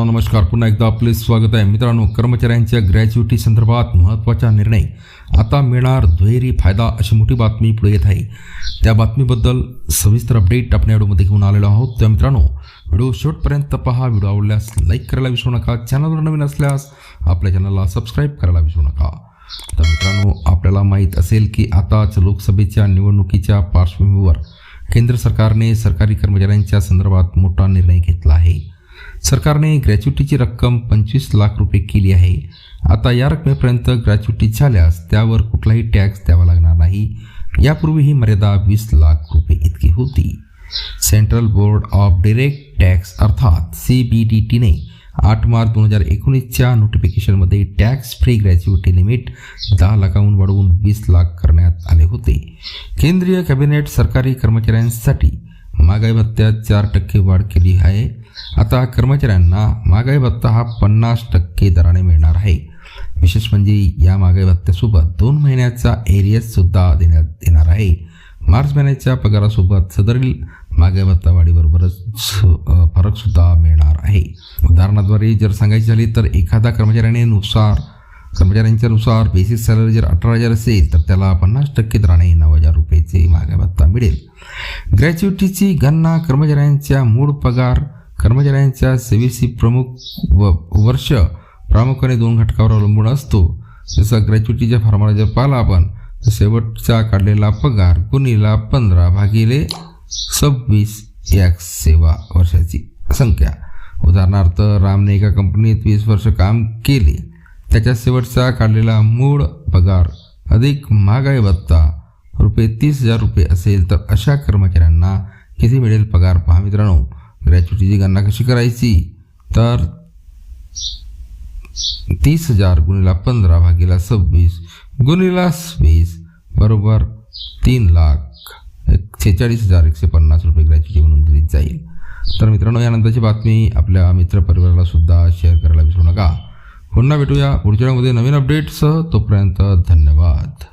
मित्रांनो नमस्कार. पुन्हा एकदा आपले स्वागत आहे. मित्रांनो कर्मचाऱ्यांच्या ग्रॅज्युटी संदर्भात महत्त्वाचा निर्णय. आता मिळणार दुहेरी फायदा अशी मोठी बातमी पुढे येत आहे. त्या बातमीबद्दल सविस्तर अपडेट आपण या व्हिडिओमध्ये घेऊन आलेलो आहोत. त्या मित्रांनो व्हिडिओ शेवटपर्यंत पहा. व्हिडिओ आवडल्यास लाईक करायला विसरू नका. चॅनलवर नवीन असल्यास आपल्या चॅनलला सबस्क्राईब करायला विसरू नका. तर मित्रांनो आपल्याला माहीत असेल की आताच लोकसभेच्या निवडणुकीच्या पार्श्वभूमीवर केंद्र सरकारने सरकारी कर्मचाऱ्यांच्या संदर्भात मोठा निर्णय घेतला आहे. सरकारने ग्रॅच्युटीची रक्कम पंचवीस लाख रुपये केली आहे. आता या रकमेपर्यंत ग्रॅच्युटी झाल्यास त्यावर कुठलाही टॅक्स द्यावा लागणार नाही. यापूर्वी ही मर्यादा वीस लाख रुपये इतकी होती. Central board of direct tax अर्थात सी बी डी टीने आठ मार्च दोन हजार एकोणीसच्या नोटिफिकेशनमध्ये टॅक्स फ्री ग्रॅच्युटी लिमिट दहा लाखाहून वाढवून वीस लाख करण्यात आले होते. केंद्रीय कॅबिनेट सरकारी कर्मचाऱ्यांसाठी महागाई भत्त्यात चार टक्के वाढ केली आहे. आता कर्मचाऱ्यांना महागाई भत्ता हा पन्नास टक्के दराने मिळणार आहे. विशेष म्हणजे या महागाई भत्त्यासोबत दोन महिन्याचा एरियससुद्धा देण्यात येणार आहे. मार्च महिन्याच्या पगारासोबत सदरील महागाई भत्ता वाढीबरोबरच फरकसुद्धा मिळणार आहे. उदाहरणाद्वारे जर सांगायचे झाली तर एखादा कर्मचाऱ्याने नुसार कर्मचाऱ्यांच्या नुसार बेसिक सॅलरी जर अठरा हजार असेल तर त्याला पन्नास टक्के दराने नऊ हजार रुपयेचे महागाई भत्ता मिळेल. ग्रॅच्युटीची गणना कर्मचाऱ्यांच्या मूळ पगार कर्मचाऱ्यांच्या सेवेची प्रमुख व वर्ष प्रामुख्याने दोन घटकावर अवलंबून असतो. जसं ग्रॅच्युटीच्या फॉर्म्युला जर पाहिला आपण तर शेवटचा काढलेला पगार गुणिला पंधरा भागिले सव्वीस या सेवा वर्षाची संख्या. उदाहरणार्थ रामने एका कंपनीत वीस वर्ष काम केले. त्याच्या शेवटचा काढलेला मूळ पगार अधिक महागाई भत्ता रुपये तीस हजार रुपये असेल तर अशा कर्मचाऱ्यांना किती मिळेल पगार? पहा मित्रांनो ग्रॅच्युटीची गणना कशी करायची? तर तीस हजार गुणिला पंधरा भागीला सव्वीस गुणिला वीस बरोबर तीन लाख एक छेचाळीस हजार एकशे पन्नास रुपये ग्रॅच्युटी म्हणून दिली जाईल. तर मित्रांनो यानंतरची बातमी आपल्या मित्रपरिवाराला सुद्धा शेअर करायला विसरू नका. पुन्हा भेटूया पुढच्या मध्ये नवीन अपडेटसह. तोपर्यंत धन्यवाद.